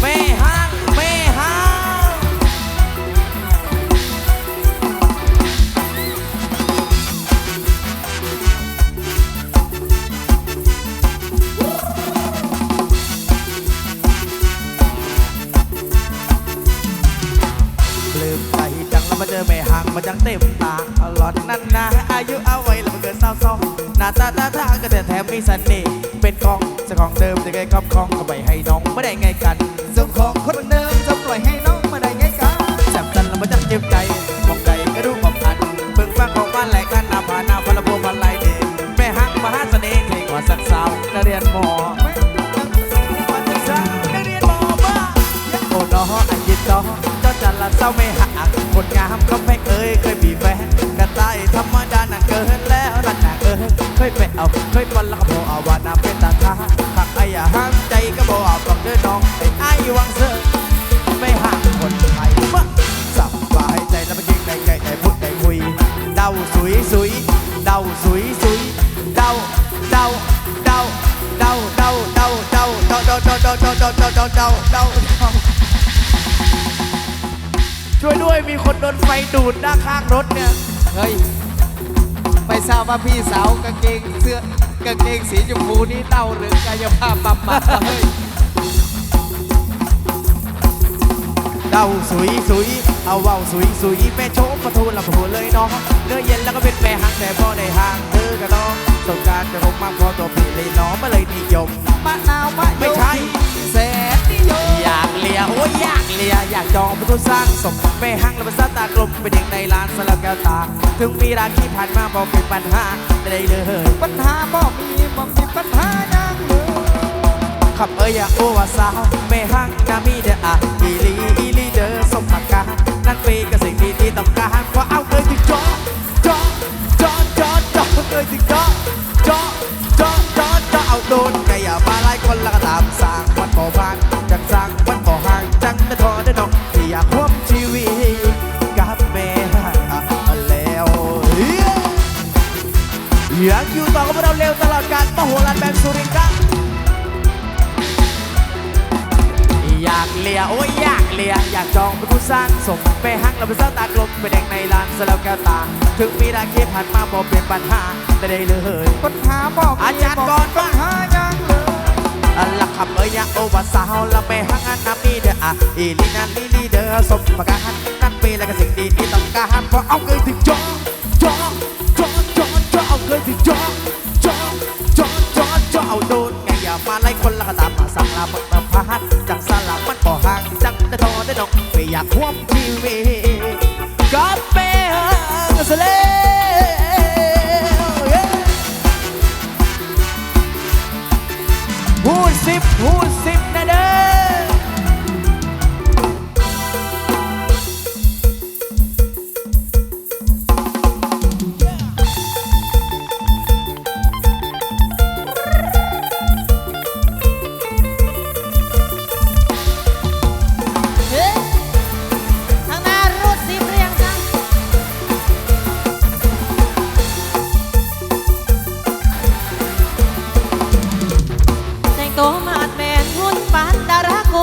แม่ห้างแม่ห้างลืมใจจังแล้วมาเจอแม่ห่างมาจังเต็มตาหลอนนั่นนะอายุเอาไว้แล้วมันเกิดเศร้าซ้องหน้าตาตาทางก็แต่แถมมีเสน่ห์เป็นของเจ้าของเดิมจะเคยครอบครองก็ไปให้น้องไม่ได้ไงกัน จ้าจันละเศร้าไม่หักคนงามก็ไม่เอ่ยเคยมีแฟนกันตายธรรมดานั่นเกินแล้วนั่นน่ะเอ่ยเคยไปเอาเคยปนแล้วก็บอกเอาว่าน้ำเป็นตาทาหักไอ้อย่าห้ามใจก็บอกเอากับเดินน้องไอ้ไอ้วังเสือไม่ห่าคนไทยมาสบายใจแล้วไม่ยิงได้ไกลได้พูดได้คุยเดาสุยสุยเดาสุยสุยเดาเดาเดาเดาเดาเดาเดาเดาเดาเดาเดาเดาเดาเดาเดาเดาเดา ช่วยด้วยมีคนโดนไฟดูดด้านข้างรถเนี่ย เฮ้ยไม่ทราบว่าพี่สาวกางเกงเสื้อกางเกงสีชมพูนี่เต้าหรือกายภาพบำบัดเฮ้ย เดาสุยสุยเอาเว้าสุยสุยแม่โชมประทูลำพูเลยน้องเนื้อเย็นแล้วก็เป็นแม่หักแต่พอได้ห่างเธอกับน้องสงกรารจะคงมากพอตัวพี่เลยน้องมาเลยนิยมมะนาวมะยม อยากจองประตูสร้างสมไม่หักแล้วมันซาตากลมเป็นเด็กในร้านสลับแก้วตา ถึงมีร้านที่ผ่านมาบอกเป็นปัญหาไม่ได้เลยปัญหาบ่มีบ่มีปัญหายังเลยขับเอ้ยอย่าโอวาสาวไม่หังนามีเดออะอีลีอีลีเดอสมผักกานั่นเป็นกับสิ่งที่ที่ต้องการากเลียโอ้ยอยากเลียอยากจองเป็นผู้สร้างสมไปหักเราเป็นเจ้าตากลมไปแดงในร้านสแล้วแก้วตา ถึงมีราคีผ่านมาบอกเป็นปัญหาแต่ได้เลยปัญหาบ่มีอาจารย์ก่อนปัญหายังเลยอันละคำเอ้ยอยาโอวาสาวละไปหักอันน้ำนี่เด้ออะอีลีนันลีลีเด้อสมประการนั่นเป็นอะไรกับสิ่งดีที่ต้องการเพราะเอาเกินถึงจอจอจอจอจอเอาเกินถึงจอจอจอจอจอเอาโดนไงอย่ามาไล่คนละก็ตามมาสั่งลาบักมาพัด น้องไม่อยากควบทีวีกับเบอร์สเลันดาราโก